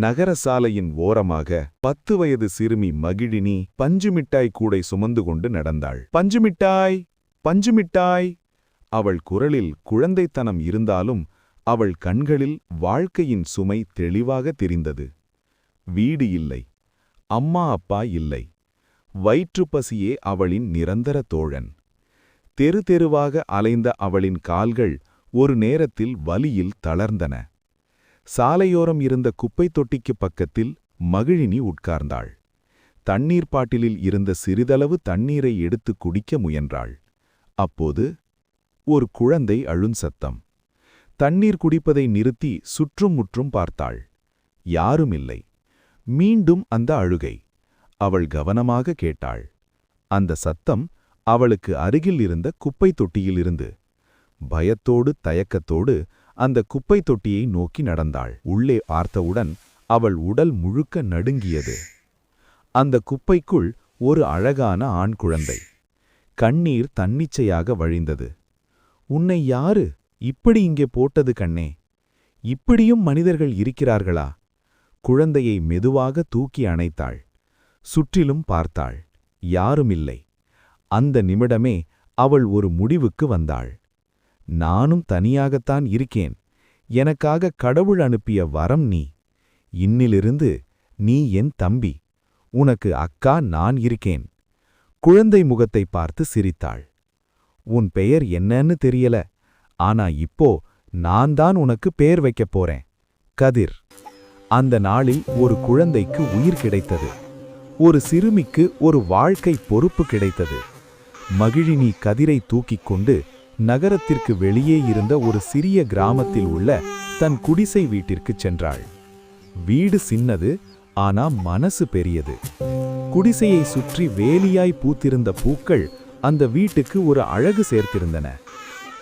நகர சாலையின் ஓரமாக பத்து வயது சிறுமி மகிழினி பஞ்சுமிட்டாய் கூடை சுமந்து கொண்டு நடந்தாள். பஞ்சுமிட்டாய் பஞ்சுமிட்டாய் அவள் குரலில் குழந்தைத்தனம் இருந்தாலும் அவள் கண்களில் வாழ்க்கையின் சுமை தெளிவாக தெரிந்தது. வீடு இல்லை அம்மா அப்பா இல்லை வயிற்றுப்பசியே அவளின் நிரந்தர தோழன். தெரு தெருவாக அலைந்த அவளின் கால்கள் ஒரு நேரத்தில் வலியில் தளர்ந்தன. சாலையோரம் இருந்த குப்பைத் தொட்டிக்கு பக்கத்தில் மகிழினி உட்கார்ந்தாள். தண்ணீர் பாட்டிலில் இருந்த சிறிதளவு தண்ணீரை எடுத்து குடிக்க முயன்றாள். அப்போது ஒரு குழந்தை அழுஞ்சத்தம் தண்ணீர் குடிப்பதை நிறுத்தி சுற்றும் முற்றும் பார்த்தாள். யாரும் இல்லை மீண்டும் அந்த அழுகை. அவள் கவனமாக கேட்டாள். அந்த சத்தம் அவளுக்கு அருகில் இருந்த குப்பைத் தொட்டியிலிருந்து. பயத்தோடு தயக்கத்தோடு அந்த குப்பைத் தொட்டியை நோக்கி நடந்தாள். உள்ளே பார்த்தவுடன் அவள் உடல் முழுக்க நடுங்கியது. அந்த குப்பைக்குள் ஒரு அழகான ஆண் குழந்தை. கண்ணீர் தன்னிச்சையாக வழிந்தது. உன்னை யாரு? இப்படி இங்கே போட்டது கண்ணே. இப்படியும் மனிதர்கள் இருக்கிறார்களா? குழந்தையை மெதுவாக தூக்கி அணைத்தாள். சுற்றிலும் பார்த்தாள். யாருமில்லை. அந்த நிமிடமே அவள் ஒரு முடிவுக்கு வந்தாள். நானும் தனியாகத்தான் இருக்கேன். எனக்காக கடவுள் அனுப்பிய வரம் நீ. இன்னிலிருந்து நீ என் தம்பி. உனக்கு அக்கா நான் இருக்கேன். குழந்தை முகத்தை பார்த்து சிரித்தாள். உன் பெயர் என்னன்னு தெரியல. ஆனா இப்போ நான் தான் உனக்கு பெயர் வைக்கப் போறேன். கதிர். அந்த நாளில் ஒரு குழந்தைக்கு உயிர் கிடைத்தது. ஒரு சிறுமிக்கு ஒரு வாழ்க்கை பொறுப்பு கிடைத்தது. மகிழினி கதிரை தூக்கிக் கொண்டு நகரத்திற்கு வெளியே இருந்த ஒரு சிறிய கிராமத்தில் உள்ள தன் குடிசை வீட்டிற்குச் சென்றாள். வீடு சின்னது ஆனா மனசு பெரியது. குடிசையை சுற்றி வேலியாய் பூத்திருந்த பூக்கள் அந்த வீட்டுக்கு ஒரு அழகு சேர்த்திருந்தன.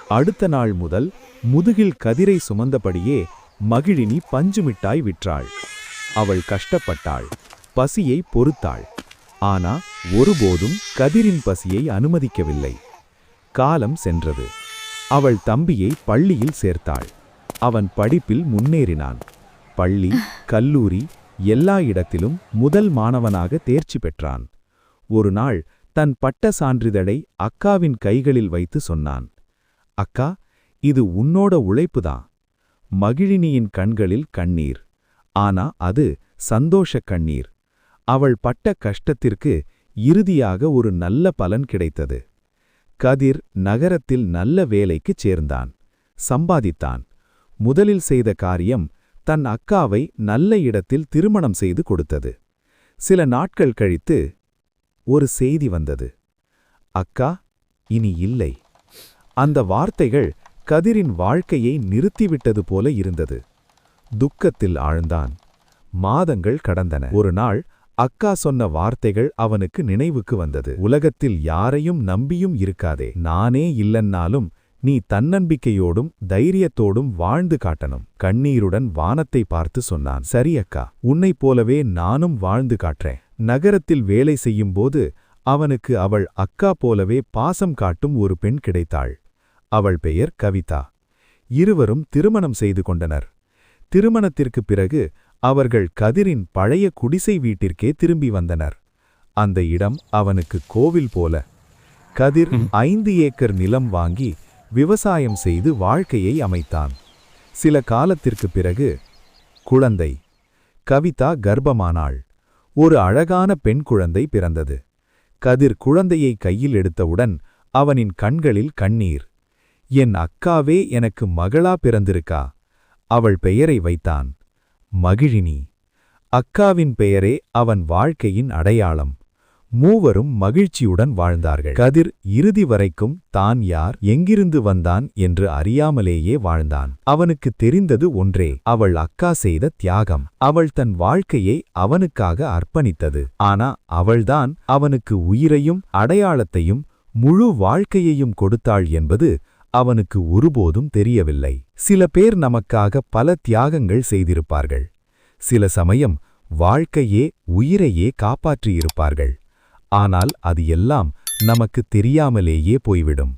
அடுத்த நாள் முதல் முதுகில் கதிரை சுமந்தபடியே மகிழினி பஞ்சுமிட்டாய் விற்றாள். அவள் கஷ்டப்பட்டாள் பசியை பொறுத்தாள். ஆனா ஒருபோதும் கதிரின் பசியை அனுமதிக்கவில்லை. காலம் சென்றது. அவள் தம்பியை பள்ளியில் சேர்த்தாள். அவன் படிப்பில் முன்னேறினான். பள்ளி கல்லூரி எல்லா இடத்திலும் முதல் மாணவனாக தேர்ச்சி பெற்றான். ஒரு நாள் தன் பட்ட சான்றிதழை அக்காவின் கைகளில் வைத்து சொன்னான். அக்கா இது உன்னோட உழைப்புதான் மகிழினியின் கண்களில் கண்ணீர். ஆனா அது சந்தோஷக் கண்ணீர். அவள் பட்ட கஷ்டத்திற்கு இறுதியாக ஒரு நல்ல பலன் கிடைத்தது. கதிர் நகரத்தில் நல்ல வேலைக்குச் சேர்ந்தான். சம்பாதித்தான். முதலில் செய்த காரியம் தன் அக்காவை நல்ல இடத்தில் திருமணம் செய்து கொடுத்தது. சில நாட்கள் கழித்து ஒரு செய்தி வந்தது. அக்கா இனி இல்லை. அந்த வார்த்தைகள் கதிரின் வாழ்க்கையை நிறுத்திவிட்டது போல இருந்தது. துக்கத்தில் ஆழ்ந்தான். மாதங்கள் கடந்தன. ஒரு நாள் அக்கா சொன்ன வார்த்தைகள் அவனுக்கு நினைவுக்கு வந்தது. உலகத்தில் யாரையும் நம்பியும் இருக்காதே. நானே இல்லன்னாலும் நீ தன்னம்பிக்கையோடும் தைரியத்தோடும் வாழ்ந்து காட்டணும். கண்ணீருடன் வானத்தை பார்த்து சொன்னான். சரி அக்கா உன்னைப் போலவே நானும் வாழ்ந்து காட்டுறேன். நகரத்தில் வேலை செய்யும்போது அவனுக்கு அவள் அக்கா போலவே பாசம் காட்டும் ஒரு பெண் கிடைத்தாள். அவள் பெயர் கவிதா. இருவரும் திருமணம் செய்து கொண்டனர். திருமணத்திற்குப் பிறகு அவர்கள் கதிரின் பழைய குடிசை வீட்டிற்கே திரும்பி வந்தனர். அந்த இடம் அவனுக்கு கோவில் போல. கதிர் ஐந்து ஏக்கர் நிலம் வாங்கி விவசாயம் செய்து வாழ்க்கையை அமைத்தான். சில காலத்திற்குப் பிறகு குழந்தை கவிதா கர்ப்பமானாள். ஒரு அழகான பெண் குழந்தை பிறந்தது. கதிர் குழந்தையை கையில் எடுத்தவுடன் அவனின் கண்களில் கண்ணீர். என் அக்காவே எனக்கு மகளா பிறந்திருக்கா? அவள் பெயரை வைத்தான். மகிழினி. அக்காவின் பெயரே அவன் வாழ்க்கையின் அடையாளம். மூவரும் மகிழ்ச்சியுடன் வாழ்ந்தார்கள். கதிர் இறுதி வரைக்கும் தான் யார் எங்கிருந்து வந்தான் என்று அறியாமலேயே வாழ்ந்தான். அவனுக்கு தெரிந்தது ஒன்றே அவள் அக்கா செய்த தியாகம். அவள் தன் வாழ்க்கையை அவனுக்காக அர்ப்பணித்தது. ஆனா அவள்தான் அவனுக்கு உயிரையும் அடையாளத்தையும் முழு வாழ்க்கையையும் கொடுத்தாள் என்பது அவனுக்கு ஒருபோதும் தெரியவில்லை. சில பேர் நமக்காக பல தியாகங்கள் செய்திருப்பார்கள். சில சமயம் வாழ்க்கையே உயிரையே காப்பாற்றியிருப்பார்கள். ஆனால் அது எல்லாம் நமக்கு தெரியாமலேயே போய்விடும்.